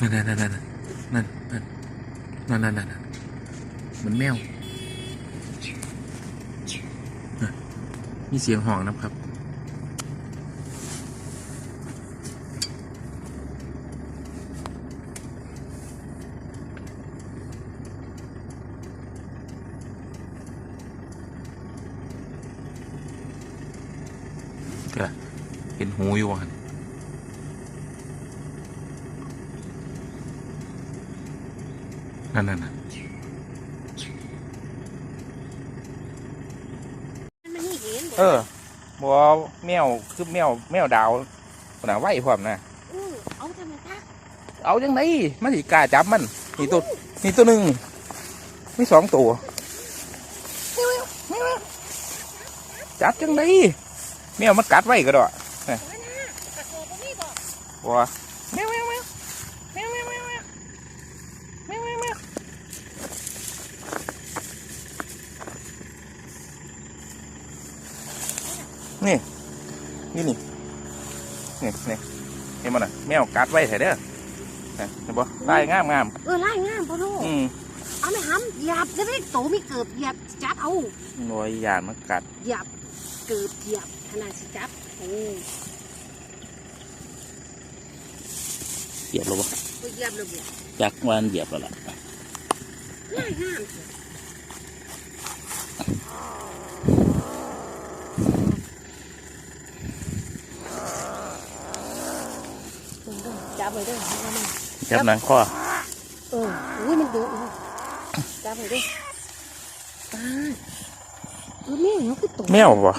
นั่นนั่นนั่นนั่นนั่นนั่นนั่นนั่นนั่นนั่นเหมือนแมวน่ะมีเสียงห้องนะครับ เห็นหูอยู่หัน นั่นนั่นนั่นมันนี่เห็นเออบัวแมวคือแมวแมวดาวขนาดไหวพร้อมนะเออเอาทำไมตาเอาจังไงมันสิกล้าจับมันนี่ตัวนี่ตัวหนึ่งมีสองตัวจับจังไงแมวมันกัดไว้ก็ได้ตะโกนตรงนี้บอกบัว นี่นี่นี่นี่นี่เห็นมันอะแมวกัดไว้เถอะเด้อเห็นบ่ได้งามงามเออไล่งามพ่อโทอืมเอาไม่ห้ำหยาบจะได้โตไม่เกิบหยาบจับเอาหน่วยยานมันกัดหยาบเกิบหยาบขนาดสิจับโอ้เหยียบแล้วบ่ก็หยาบเลยบ่จักวันเหยียบแล้วล่ะไล่งาม จับไปด้วยจับมันจับหนังข้อเอออุ้ยมันดุเนาะจับไปด้วยตาเออแมวเนาะคือโตแมวบ่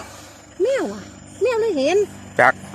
แมวอะแมวเลยเห็นจักเ